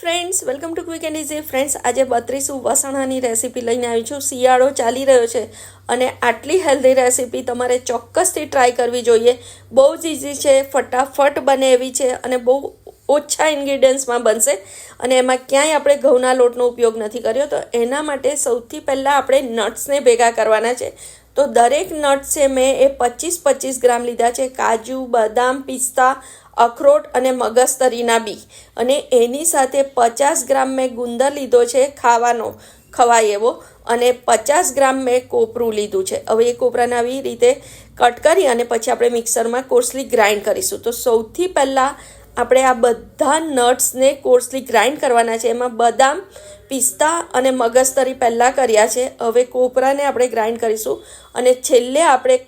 Friends welcome to quick and easy friends આજે બત્રીસું વસાણાની recipe લઈને આવી છું. શિયાળો ચાલી રહ્યો છે અને આટલી હેલ્ધી રેસીપી તમારે ચોક્કસથી ટ્રાય કરવી જોઈએ. બહુ જ ઇઝી છે, ફટાફટ બને એવી છે અને બહુ ઓછા ઇન્ગ્રીડિયન્ટ્સમાં બનશે અને એમાં ક્યાંય આપણે ઘઉંના લોટનો ઉપયોગ નથી કર્યો. તો એના માટે સૌથી પહેલાં આપણે નટ્સને ભેગા કરવાના છે. તો દરેક નટ્સ છે, મેં એ પચીસ પચીસ ગ્રામ લીધા છે. કાજુ, બદામ, પિસ્તા અખરોટ અને મગજતરીના બી. અને એની સાથે પચાસ ગ્રામ મેં ગુંદર લીધો છે ખાવાનો, ખવાય એવો. અને પચાસ ગ્રામ મેં કોપરું લીધું છે. હવે એ કોપરાને આવી રીતે કટ કરી અને પછી આપણે મિક્સરમાં કોર્સલી ગ્રાઇન્ડ કરીશું. તો સૌથી પહેલાં આપણે આ બધા નટ્સને કોર્સલી ગ્રાઇન્ડ કરવાના છે. એમાં બદામ, પિસ્તા અને મગજતરી પહેલાં કર્યા છે. હવે કોપરાને આપણે ગ્રાઇન્ડ કરીશું. અને છેલ્લે આપણે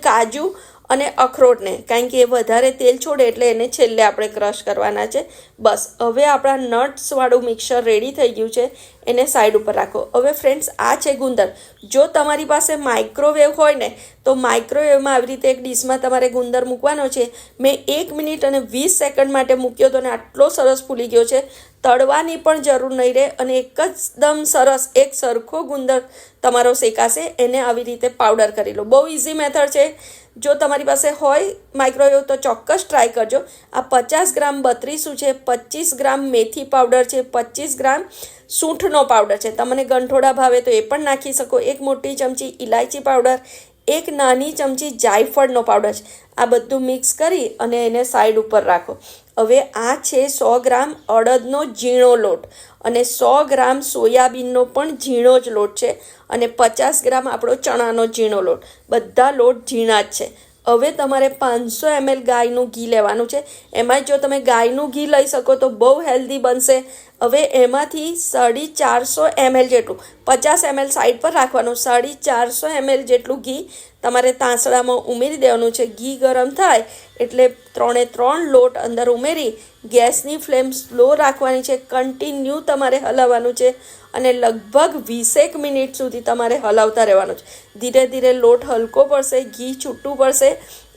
કાજુ અને અખરોટને, કારણ કે એ વધારે તેલ છોડે એટલે એને છેલ્લે આપણે ક્રશ કરવાના છે. બસ, હવે આપણા નટ્સવાળું મિક્સર રેડી થઈ ગયું છે. એને સાઈડ ઉપર રાખો. હવે ફ્રેન્ડ્સ, આ છે ગુંદર જો તમારી પાસે માઇક્રોવેવ હોય ને, તો માઇક્રોવેવમાં આવી રીતે એક ડીશમાં તમારે ગુંદર મૂકવાનો છે. મેં એક મિનિટ અને વીસ સેકન્ડ માટે મૂક્યો તો ને આટલો સરસ ફૂલી ગયો છે. તળવાની પણ જરૂર નહીં રહે અને એકદમ સરસ, એક સરખો ગુંદર તમારો શેકાશે. એને આવી રીતે પાવડર કરી લો. બહુ ઇઝી મેથડ છે. જો તમારી પાસે હોય માઇક્રોવેવ તો ચોક્કસ ટ્રાય કરજો. આ પચાસ ગ્રામ બત્રીસું છે, પચીસ ગ્રામ મેથી પાવડર છે, પચીસ ગ્રામ સૂંઠનો પાવડર છે. તમને ગંઠોડા ભાવે તો એ પણ નાખી શકો. એક મોટી ચમચી ઇલાયચી પાવડર એક નાની ચમચી જાયફળનો પાવડર છે. આ બધું મિક્સ કરી અને એને સાઈડ ઉપર રાખો. હવે આ છે સો ગ્રામ અડદનો ઝીણો લોટ. અને સો ગ્રામ સોયાબીનનો પણ ઝીણો જ લોટ છે અને પચાસ ગ્રામ આપણો ચણાનો ઝીણો લોટ. બધા લોટ ઝીણા જ છે. હવે તમારે પાંચસો એમએલ ગાયનું ઘી લેવાનું છે. એમાં જો તમે ગાયનું ઘી લઈ શકો તો બહુ હેલ્ધી બનશે. હવે એમાંથી સાડી ચારસો એમએલ જેટલું, પચાસ એમએલ સાઈડ પર રાખવાનું. સાડી ચારસો એમએલ જેટલું ઘી તમારે તાંસળામાં ઉમેરી દેવાનું છે. ઘી ગરમ થાય એટલે ત્રણે ત્રણ લોટ અંદર ઉમેરી ગેસની ફ્લેમ સ્લો રાખવાની છે. કન્ટિન્યુ તમારે હલાવવાનું છે અને લગભગ વીસેક મિનિટ સુધી તમારે હલાવતા રહેવાનું છે. ધીરે ધીરે લોટ હલકો પડશે, ઘી છૂટું પડશે,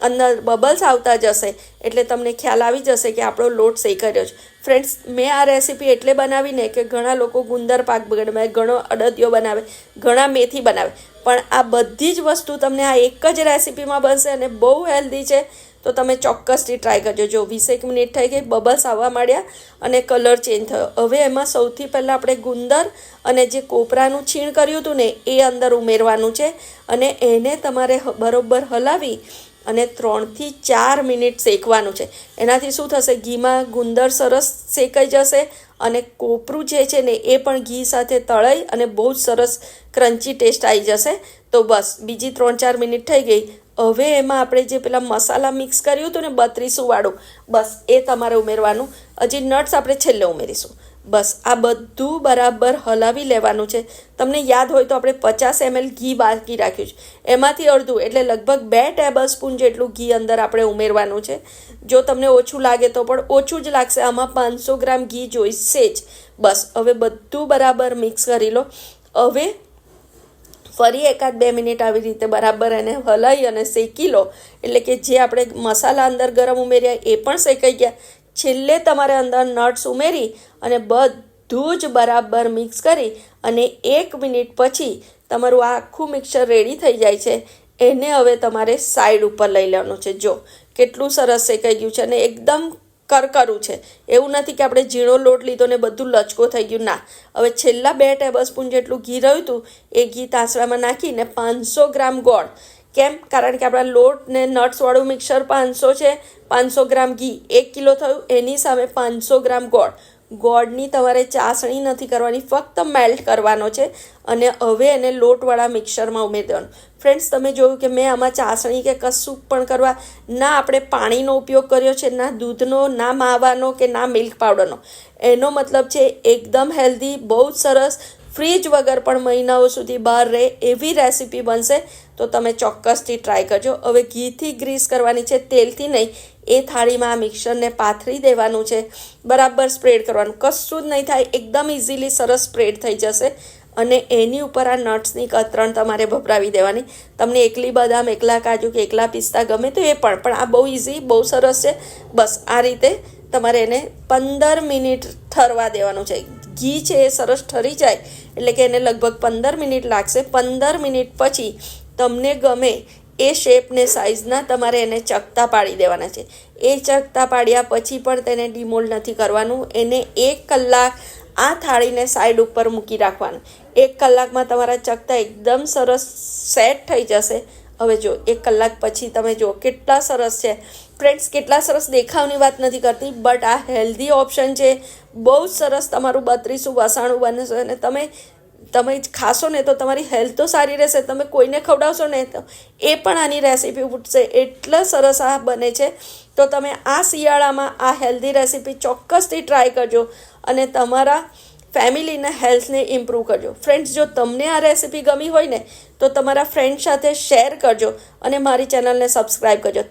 અંદર બબલ્સ આવતા જશે એટલે તમને ખ્યાલ આવી જશે કે આપણો લોટ શેકાઈ રહ્યો છે. ફ્રેન્ડ્સ મેં આ રેસીપી એટલે બનાવીને કે ઘણા લોકો ગુંદર પાક બનાવે ઘણો અડદિયો બનાવે, ઘણા મેથી બનાવે. પણ આ બધી જ વસ્તુ તમને આ એક જ રેસીપીમાં બનશે અને બહુ હેલ્ધી છે. તો તમે ચોક્કસથી ટ્રાય કરજો. જો વીસેક મિનિટ થઈ ગઈ બબલ્સ આવવા માંડ્યા અને કલર ચેન્જ થયો. હવે એમાં સૌથી પહેલાં આપણે ગુંદર અને જે કોપરાનું છીણ કર્યું હતું ને, એ અંદર ઉમેરવાનું છે અને એને તમારે બરોબર હલાવી અને ત્રણથી ચાર મિનિટ શેકવાનું છે. એનાથી શું થશે? ઘીમાં ગુંદર સરસ શેકાઈ જશે અને કોપરું જે છે ને, એ પણ ઘી સાથે તળાઈ અને બહુ જ સરસ ક્રન્ચી ટેસ્ટ આવી જશે. તો બસ, બીજી ત્રણ ચાર મિનિટ થઈ ગઈ. હવે એમાં આપણે જે પેલા મસાલા મિક્સ કર્યું હતું ને, બત્રીસું વાળું, બસ એ તમારે ઉમેરવાનું. હજી નટ્સ આપણે છેલ્લે ઉમેરીશું. બસ, આ બધું બરાબર હલાવી લેવાનું છે. તમને યાદ હોય તો આપણે પચાસ એમએલ ઘી બાકી રાખ્યું છે. એમાંથી અડધું, એટલે લગભગ બે ટેબલ સ્પૂન જેટલું ઘી અંદર આપણે ઉમેરવાનું છે. જો તમને ઓછું લાગે તો પણ ઓછું જ લાગશે, આમાં પાંચસો ગ્રામ ઘી જોઈશે જ. બસ, હવે બધું બરાબર મિક્સ કરી લો. હવે ફરી એકાદ બે મિનિટ આવી રીતે બરાબર એને હલાવી અને શેકી લો. એટલે કે જે આપણે મસાલા અંદર ગરમ ઉમેર્યા એ પણ શેકાઈ ગયા. છેલ્લે તમારે અંદર નટ્સ ઉમેરી અને બધું જ બરાબર મિક્સ કરી અને એક મિનિટ પછી તમારું આખું મિક્સર રેડી થઈ જાય છે. એને હવે તમારે સાઈડ ઉપર લઈ લેવાનું છે. જો, કેટલું સરસ શેકાઈ ગયું છે અને એકદમ કરકરું છે. એવું નથી કે આપણે ઝીણો લોટ લીધો ને બધું લચકો થઈ ગયું. ના, હવે છેલ્લા બે ટેબલ સ્પૂન જેટલું ઘી રહ્યું હતું, એ ઘી તાસળામાં નાખીને પાંચસો ગ્રામ ગોળ કેમ? કારણ કે આપણા લોટ ને નટ્સવાળું મિક્સર પાંચસો છે, પાંચસો ગ્રામ ઘી એક કિલો થયું, એની સામે પાંચસો ગ્રામ ગોળ. ગોળની તમારે ચાસણી નથી કરવાની, ફક્ત મેલ્ટ કરવાનો છે અને હવે એને લોટવાળા મિક્સરમાં ઉમેરી દેવાનું. ફ્રેન્ડ્સ તમે જોયું કે મેં આમાં ચાસણી કે કશું પણ કરવા, ના આપણે પાણીનો ઉપયોગ કર્યો છે, ના દૂધનો, ના માવાનો કે ના મિલ્ક પાવડરનો એનો મતલબ છે એકદમ હેલ્ધી બહુ જ સરસ ફ્રીજ વગર પણ મહિનાઓ સુધી બહાર રહે એવી રેસીપી બનશે તો તમે ચોક્કસથી ટ્રાય કરજો. હવે ઘીથી ગ્રીસ કરવાની છે, તેલથી નહીં. એ થાળીમાં આ મિક્સરને પાથરી દેવાનું છે. બરાબર સ્પ્રેડ કરવાનું. કશું જ નહીં થાય. એકદમ ઇઝીલી સરસ સ્પ્રેડ થઈ જશે. અને એની ઉપર આ નટ્સની કતરણ તમારે ભભરાવી દેવાની. તમને એકલી બદામ, એકલા કાજુ કે એકલા પિસ્તા ગમે તો એ પણ પણ આ બહુ ઇઝી બહુ સરસ છે. બસ આ રીતે તમારે એને પંદર મિનિટ ઠરવા દેવાનું છે. ઘી છે એ સરસ ઠરી જાય. એટલે કે એને લગભગ પંદર મિનિટ લાગશે. પંદર મિનિટ પછી તમને ગમે એ શેપને સાઇઝના તમારે એને ચકતા પાડી દેવાના છે. એ ચકતા પાડ્યા પછી પણ તેને ડિમોલ્ડ નથી કરવાનું. એને એક કલાક આ થાળીને સાઈડ ઉપર મૂકી રાખવાનું. એક કલાકમાં તમારા ચકતા એકદમ સરસ સેટ થઈ જશે. હવે જો, એક કલાક પછી તમે જો, કેટલા સરસ છે. ફ્રેન્ડ્સ કેટલા સરસ દેખાવની વાત નથી કરતી બટ આ હેલ્ધી ઓપ્શન છે. બહુ જ સરસ તમારું બત્રીસું વસાણું બનશે અને તમે તમે ખાશો ને તો તમારી હેલ્થ તો સારી રહેશે. તમે કોઈને ખવડાવશો ને તો એ પણ આની રેસીપી ઉઠશે એટલા સરસ આ બને છે. તો તમે આ શિયાળામાં આ હેલ્ધી રેસીપી ચોક્કસથી ટ્રાય કરજો અને તમારા ફેમિલીના હેલ્થને ઇમ્પ્રૂવ કરજો. ફ્રેન્ડ્સ જો તમને આ રેસીપી ગમી હોય ને, તો તમારા ફ્રેન્ડ સાથે શેર કરજો અને મારી ચેનલને સબસ્ક્રાઈબ કરજો.